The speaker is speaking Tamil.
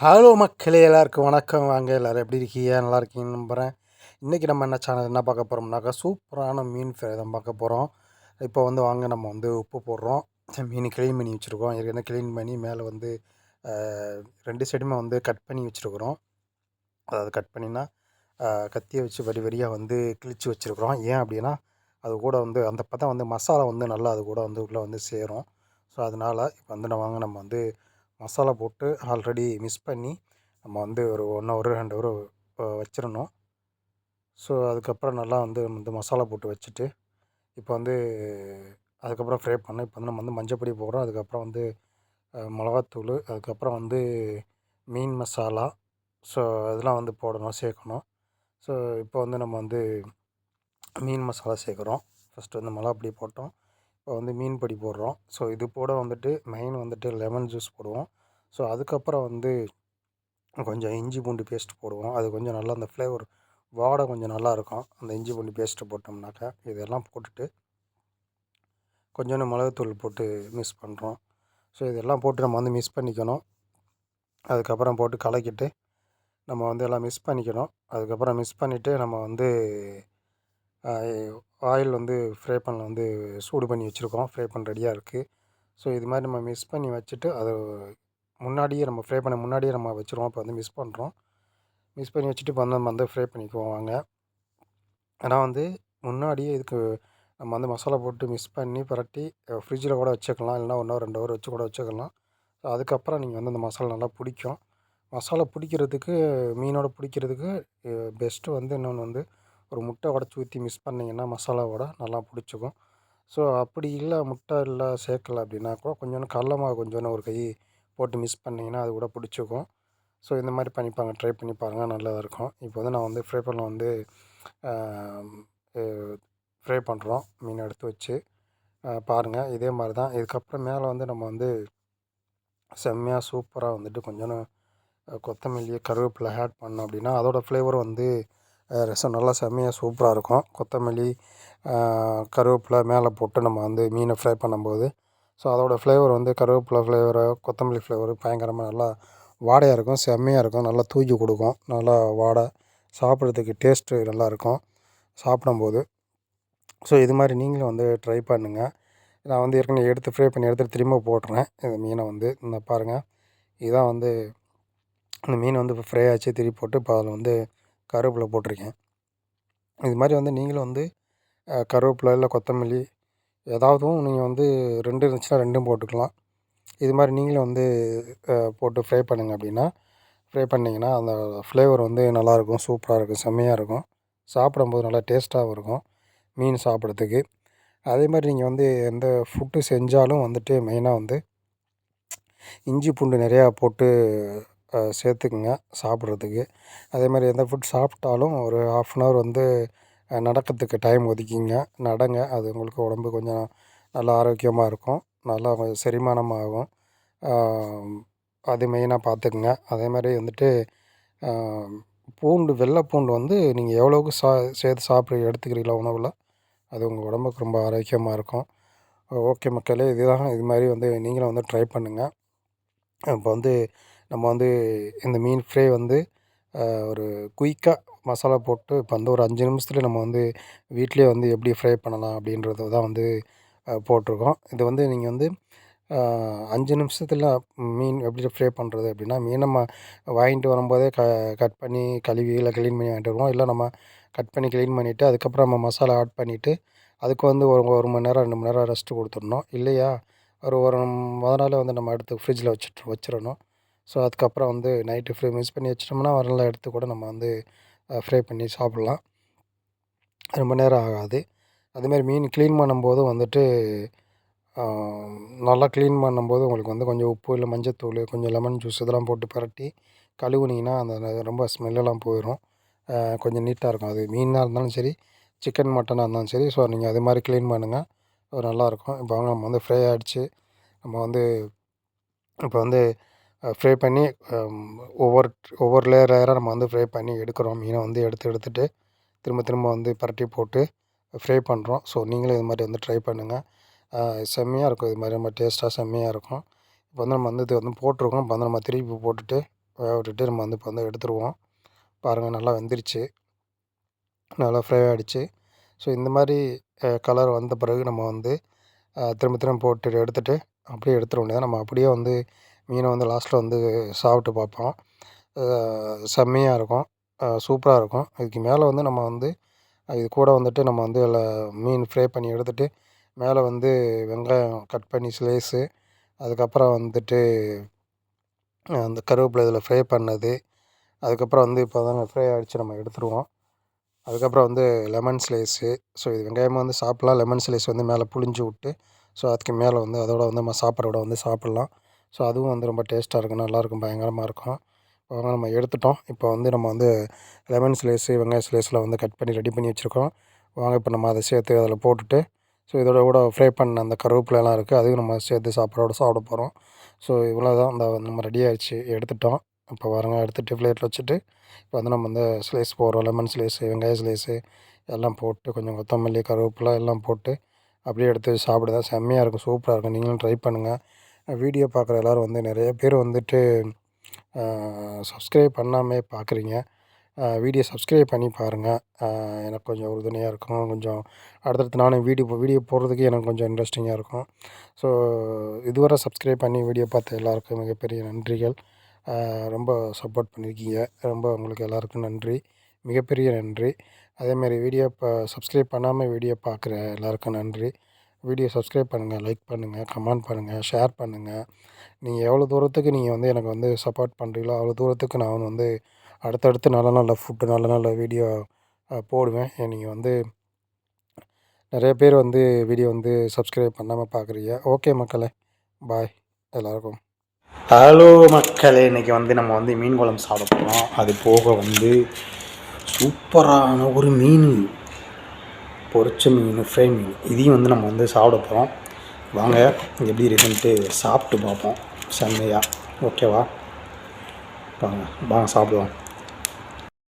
ஹலோ மக்களே எல்லாருக்கும் வணக்கம். வாங்க எல்லோரும் எப்படி இருக்கீங்க? நல்லா இருக்கீங்கன்னு நம்புகிறேன் இன்றைக்கி நம்ம என்ன சேனல் என்ன பார்க்க போகிறோம்னாக்கா சூப்பரான மீன் ஃப்ரை தான் பார்க்க போகிறோம் இப்போ வந்து வாங்க நம்ம வந்து உப்பு போடுறோம். மீன் க்ளீன் பண்ணி வச்சுருக்கோம். ஏற்கனவே க்ளீன் பண்ணி மேலே வந்து ரெண்டு சைடுமே வந்து கட் பண்ணி வச்சுருக்குறோம். அதாவது கட் பண்ணினா கத்தியை வச்சு வரி வரியாக வந்து கிழிச்சு வச்சுருக்குறோம். ஏன் அப்படின்னா அது கூட வந்து அந்த பார்த்தா வந்து மசாலா வந்து நல்லா அது கூட வந்து உள்ளே வந்து சேரும். ஸோ அதனால் இப்போ வந்து நான் வாங்க நம்ம வந்து மசாலா போட்டு ஆல்ரெடி மிக்ஸ் பண்ணி நம்ம வந்து ஒரு ஒன் ஹவர் ரெண்டு ஹவர் வச்சிடணும் ஸோ அதுக்கப்புறம் நல்லா வந்து வந்து மசாலா போட்டு வச்சுட்டு இப்போ வந்து அதுக்கப்புறம் ஃப்ரை பண்ணோம் இப்போ வந்து நம்ம வந்து மஞ்சப்பொடி போடுறோம். அதுக்கப்புறம் வந்து மிளகாத்தூள் அதுக்கப்புறம் வந்து மீன் மசாலா ஸோ அதெல்லாம் வந்து போடணும் சேர்க்கணும். ஸோ இப்போ வந்து நம்ம வந்து மீன் மசாலா சேர்க்குறோம். ஃபஸ்ட்டு வந்து மிளகாப்பொடி போட்டோம். இப்போ வந்து மீன் பொடி போடுறோம். ஸோ இது போட வந்துட்டு மெயின் வந்துட்டு லெமன் ஜூஸ் போடுவோம். ஸோ அதுக்கப்புறம் வந்து கொஞ்சம் இஞ்சி பூண்டு பேஸ்ட் போடுவோம். அது கொஞ்சம் நல்லா அந்த ஃப்ளேவர் வாடை கொஞ்சம் நல்லாயிருக்கும் அந்த இஞ்சி பூண்டு பேஸ்ட்டு போட்டோம்னாக்கா இதெல்லாம் போட்டுட்டு கொஞ்சோண்டு மிளகுத்தூள் போட்டு மிக்ஸ் பண்ணுறோம் ஸோ இதெல்லாம் போட்டு நம்ம வந்து மிக்ஸ் பண்ணிக்கணும். அதுக்கப்புறம் போட்டு கலக்கிட்டு நம்ம வந்து எல்லாம் மிக்ஸ் பண்ணிக்கணும். அதுக்கப்புறம் மிக்ஸ் பண்ணிவிட்டு நம்ம வந்து ஆயில் வந்து ஃப்ரை பண்ண வந்து சூடு பண்ணி வச்சுருக்கோம். ஃப்ரை பண்ண ரெடியாக இருக்குது ஸோ இது மாதிரி நம்ம மிக்ஸ் பண்ணி வச்சுட்டு அதை முன்னாடியே நம்ம ஃப்ரை பண்ண முன்னாடியே நம்ம வச்சுருவோம். இப்போ வந்து மிஸ் பண்ணுறோம் மிக்ஸ் பண்ணி வச்சுட்டு இப்போ வந்து நம்ம வந்து ஃப்ரை பண்ணிக்குவோம் வாங்க. ஏன்னா வந்து முன்னாடியே இதுக்கு நம்ம வந்து மசாலா போட்டு மிக்ஸ் பண்ணி பரட்டி ஃப்ரிட்ஜில் கூட வச்சுக்கலாம். இல்லைனா ஒன்றோ ரெண்டு ஹவர் வச்சு கூட வச்சுக்கலாம். ஸோ அதுக்கப்புறம் நீங்கள் வந்து அந்த மசாலா நல்லா பிடிக்கும். மசாலா பிடிக்கிறதுக்கு மீனோட பிடிக்கிறதுக்கு பெஸ்ட்டு வந்து இன்னொன்று வந்து ஒரு முட்டை உடச்சி ஊற்றி மிக்ஸ் பண்ணிங்கன்னா மசாலாவோட நல்லா பிடிச்சிக்கும். ஸோ அப்படி இல்லை முட்டை இல்லை சேர்க்கலை அப்படின்னா கூட கொஞ்சோண்டு கடல மாவு கொஞ்சோண்டு ஒரு கை போட்டு மிக்ஸ் பண்ணிங்கன்னா அது கூட பிடிச்சிக்கும். ஸோ இந்த மாதிரி பண்ணிப்பாங்க. ட்ரை பண்ணி பாருங்கள் நல்லா இருக்கும். இப்போ வந்து நான் வந்து ஃப்ரை பண்ண வந்து ஃப்ரை பண்ணுறோம் மீன் எடுத்து வச்சு. பாருங்கள் இதே மாதிரி தான் இதுக்கப்புறம் மேலே வந்து நம்ம வந்து செம்மையாக சூப்பராக வந்துட்டு கொஞ்சோண்டு கொத்தமல்லி கருவேப்பிலை ஆட் பண்ணோம் அப்படின்னா அதோடய ஃப்ளேவர் வந்து ரசம் நல்லா செம்மையாக சூப்பராக இருக்கும். கொத்தமல்லி கருவேப்பிலை மேலே போட்டு நம்ம வந்து மீனை ஃப்ரை பண்ணும்போது. ஸோ அதோடய ஃப்ளேவர் வந்து கருவேப்பிலை ஃப்ளேவரு கொத்தமல்லி ஃப்ளேவரு பயங்கரமாக நல்லா வாடையாக இருக்கும் செம்மையாக இருக்கும் நல்லா தூக்கி கொடுக்கும். நல்லா வாடை. சாப்பிட்றதுக்கு டேஸ்ட்டு நல்லாயிருக்கும் சாப்பிடும்போது. ஸோ இது மாதிரி நீங்களும் வந்து ட்ரை பண்ணுங்கள் நான் வந்து ஏற்கனவே எடுத்து ஃப்ரை பண்ணி எடுத்துகிட்டு திரும்ப போட்டுறேன். இந்த மீனை வந்து இந்த பாருங்கள் இதுதான் வந்து இந்த மீன் வந்து இப்போ ஃப்ரை ஆச்சு. திருப்பி போட்டு இப்போ அதில் வந்து கருவேப்பிலை போட்டிருக்கேன். இது மாதிரி வந்து நீங்களும் வந்து கருவேப்பிலை இல்லை கொத்தமல்லி ஏதாவதும் நீங்கள் வந்து ரெண்டு இருந்துச்சுன்னா ரெண்டும் போட்டுக்கலாம். இது மாதிரி நீங்களும் வந்து போட்டு ஃப்ரை பண்ணுங்க அப்படின்னா ஃப்ரை பண்ணிங்கன்னா அந்த ஃப்ளேவர் வந்து நல்லாயிருக்கும் சூப்பராக இருக்கும் செம்மையாக இருக்கும். சாப்பிடும்போது நல்லா டேஸ்ட்டாகவும் இருக்கும் மீன் சாப்பிட்றதுக்கு. அதே மாதிரி நீங்கள் வந்து எந்த ஃபுட்டு செஞ்சாலும் வந்துட்டு மெயினாக வந்து இஞ்சி பூண்டு நிறையா போட்டு சேர்த்துக்குங்க சாப்பிட்றதுக்கு. அதே மாதிரி எந்த ஃபுட் சாப்பிட்டாலும் ஒரு ஆஃப் அன் ஹவர் வந்து நடக்கிறதுக்கு டைம் ஒதுக்கிங்க. நடங்க. அது உங்களுக்கு உடம்பு கொஞ்சம் நல்லா ஆரோக்கியமாக இருக்கும். நல்லா செரிமானம் ஆகும் அது மெயினாக பார்த்துக்குங்க. அதே மாதிரி வந்துட்டு பூண்டு வெள்ளை பூண்டு வந்து நீங்கள் எவ்வளோக்கு சா சேர்த்து சாப்பிட்ற எடுத்துக்கிறீங்களா உணவில் அது உங்கள் உடம்புக்கு ரொம்ப ஆரோக்கியமாக இருக்கும். ஓகே மக்களே இதுதான். இது மாதிரி வந்து நீங்களும் வந்து ட்ரை பண்ணுங்கள் இப்போ வந்து நம்ம வந்து இந்த மீன் ஃப்ரை வந்து ஒரு குயிக்காக மசாலா போட்டு இப்போ வந்து ஒரு அஞ்சு நிமிஷத்தில் நம்ம வந்து வீட்டிலே வந்து எப்படி ஃப்ரை பண்ணலாம் அப்படின்றத தான் வந்து போட்டிருக்கோம். இது வந்து நீங்கள் வந்து அஞ்சு நிமிஷத்தில் மீன் எப்படி ஃப்ரை பண்ணுறது அப்படின்னா மீன் நம்ம வாங்கிட்டு வரும்போதே க கட் பண்ணி கழுவி இல்லை க்ளீன் பண்ணி வாங்கிட்டு வருவோம். இல்லை நம்ம கட் பண்ணி க்ளீன் பண்ணிவிட்டு அதுக்கப்புறம் நம்ம மசாலா ஆட் பண்ணிவிட்டு அதுக்கு வந்து ஒரு ஒரு மணி நேரம் ரெண்டு மணி நேரம் ரெஸ்ட்டு கொடுத்துடணும். இல்லையா? ஒரு ஒரு மொதல் நாளே வந்து நம்ம எடுத்து ஃப்ரிட்ஜில் வச்சுட்டு வச்சிடணும். ஸோ அதுக்கப்புறம் வந்து நைட்டு ஃப்ரை மிக்ஸ் பண்ணி வச்சிட்டோம்னா வரலாம் எடுத்து கூட நம்ம வந்து ஃப்ரை பண்ணி சாப்பிட்லாம். ரொம்ப நேரம் ஆகாது. அதுமாரி மீன் க்ளீன் பண்ணும்போதும் வந்துட்டு நல்லா க்ளீன் பண்ணும்போது உங்களுக்கு வந்து கொஞ்சம் உப்பு இல்லை மஞ்சத்தூள் கொஞ்சம் லெமன் ஜூஸ் இதெல்லாம் போட்டு பரட்டி கழுவுனீங்கன்னா அந்த ரொம்ப ஸ்மெல்லெல்லாம் போயிடும் கொஞ்சம் நீட்டாக இருக்கும். அது மீனாக இருந்தாலும் சரி சிக்கன் மட்டனாக இருந்தாலும் சரி ஸோ நீங்கள் அது மாதிரி க்ளீன் பண்ணுங்கள் நல்லாயிருக்கும் இப்போ நம்ம வந்து ஃப்ரை ஆகிடுச்சு நம்ம வந்து இப்போ வந்து ஃப்ரை பண்ணி ஒவ்வொரு ஒவ்வொரு லேயர் லேயராக நம்ம வந்து ஃப்ரை பண்ணி எடுக்கிறோம். மீனை வந்து எடுத்து எடுத்துகிட்டு திரும்ப திரும்ப வந்து பரட்டி போட்டு ஃப்ரை பண்ணுறோம் ஸோ நீங்களும் இது மாதிரி வந்து ட்ரை பண்ணுங்கள் செம்மையாக இருக்கும். இது மாதிரி நம்ம டேஸ்ட்டாக செம்மையாக இருக்கும். இப்போ வந்து நம்ம வந்து இது வந்து போட்டிருக்கோம். இப்போ வந்து நம்ம திருப்பி போட்டுட்டு வேக விட்டுட்டு நம்ம வந்து இப்போ வந்து எடுத்துருவோம். பாருங்கள் நல்லா வெந்துருச்சு. நல்லா ஃப்ரை ஆகிடுச்சு ஸோ இந்த மாதிரி கலர் வந்த பிறகு நம்ம வந்து திரும்ப திரும்ப போட்டு எடுத்துகிட்டு அப்படியே எடுத்துட வேண்டியது நம்ம அப்படியே வந்து மீனை வந்து லாஸ்ட்டில் வந்து சாப்பிட்டு பார்ப்போம். செம்மையாக இருக்கும். சூப்பராக இருக்கும். இதுக்கு மேலே வந்து நம்ம வந்து இது கூட வந்துட்டு நம்ம வந்து எல்லா மீன் ஃப்ரை பண்ணி எடுத்துகிட்டு மேலே வந்து வெங்காயம் கட் பண்ணி ஸ்லைஸு அதுக்கப்புறம் வந்துட்டு அந்த கருவேப்பிலை இதில் ஃப்ரை பண்ணது அதுக்கப்புறம் வந்து இப்போ தாங்க ஃப்ரை அடித்து நம்ம எடுத்துருவோம். அதுக்கப்புறம் வந்து லெமன் ஸ்லைஸு ஸோ இது வெங்காயமாக வந்து சாப்பிட்லாம். லெமன் ஸ்லைஸ் வந்து மேலே புளிஞ்சு விட்டு ஸோ அதுக்கு மேலே வந்து அதோட வந்து நம்ம சாப்பாடோட வந்து சாப்பிட்லாம். ஸோ அதுவும் வந்து ரொம்ப டேஸ்ட்டாக இருக்கும். நல்லாயிருக்கும். பயங்கரமாக இருக்கும். இப்போ நம்ம எடுத்துட்டோம். இப்போ வந்து நம்ம வந்து லெமன் ஸ்லைஸு வெங்காய ஸ்லைஸில் வந்து கட் பண்ணி ரெடி பண்ணி வச்சுருக்கோம். வாங்க இப்போ நம்ம அதை சேர்த்து அதில் போட்டுட்டு ஸோ இதோட கூட ஃப்ரை பண்ண அந்த கருவேப்பிலைலாம் இருக்குது அதையும் நம்ம சேர்த்து சாப்பாடோட சாப்பிட போகிறோம் ஸோ இவ்வளோ தான் இந்த நம்ம ரெடி ஆயிடுச்சு. எடுத்துட்டோம். இப்போ பாருங்க எடுத்துட்டு பிளேட்டில் வச்சுட்டு இப்போ வந்து நம்ம வந்து ஸ்லைஸ் போடுறோம். லெமன் ஸ்லைஸு வெங்காய ஸ்லைஸு எல்லாம் போட்டு கொஞ்சம் கொத்தமல்லி கருவேப்பிலை எல்லாம் போட்டு அப்படியே எடுத்து சாப்பிடுதான் செம்மையாக இருக்கும். சூப்பராக இருக்கும். நீங்களும் ட்ரை பண்ணுங்கள் வீடியோ பார்க்குற எல்லோரும் வந்து நிறைய பேர் வந்துட்டு சப்ஸ்கிரைப் பண்ணாமே பார்க்குறீங்க. வீடியோ சப்ஸ்கிரைப் பண்ணி பாருங்கள் எனக்கு கொஞ்சம் உறுதுணையாக இருக்கும். கொஞ்சம் அடுத்தடுத்து நானும் வீடியோ வீடியோ போடுறதுக்கு எனக்கு கொஞ்சம் இன்ட்ரெஸ்டிங்காக இருக்கும். ஸோ இதுவரை சப்ஸ்கிரைப் பண்ணி வீடியோ பார்த்த எல்லாருக்கும் மிகப்பெரிய நன்றிகள். ரொம்ப சப்போர்ட் பண்ணியிருக்கீங்க ரொம்ப உங்களுக்கு எல்லாருக்கும் நன்றி. மிகப்பெரிய நன்றி. அதேமாதிரி வீடியோ இப்போ சப்ஸ்கிரைப் பண்ணாமல் வீடியோ பார்க்குற எல்லாருக்கும் நன்றி. வீடியோ சப்ஸ்கிரைப் பண்ணுங்கள் லைக் பண்ணுங்கள் கமெண்ட் பண்ணுங்கள் ஷேர் பண்ணுங்கள் நீங்கள் எவ்வளோ தூரத்துக்கு நீங்கள் வந்து எனக்கு வந்து சப்போர்ட் பண்ணுறீங்களோ அவ்வளோ தூரத்துக்கு நான் வந்து அடுத்தடுத்து நல்ல நல்ல ஃபுட்டு நல்ல நல்ல வீடியோ போடுவேன். நீங்கள் வந்து நிறைய பேர் வந்து வீடியோ வந்து சப்ஸ்கிரைப் பண்ணாமல் பார்க்குறீங்க ஓகே மக்களே பாய் எல்லாருக்கும். ஹலோ மக்களே இன்றைக்கி வந்து நம்ம வந்து மீன் குழம்பு சாப்பிட போகிறோம் அது போக வந்து சூப்பரான ஒரு மீன். பொரிச்ச மீன் ஃப்ரை மீன் இதையும் வந்து நம்ம வந்து சாப்பிட போகிறோம் வாங்க எப்படி இருக்குன்ட்டு சாப்பிட்டு பார்ப்போம். செம்மையாக ஓகேவா வாங்க வாங்க சாப்பிடுவோம்.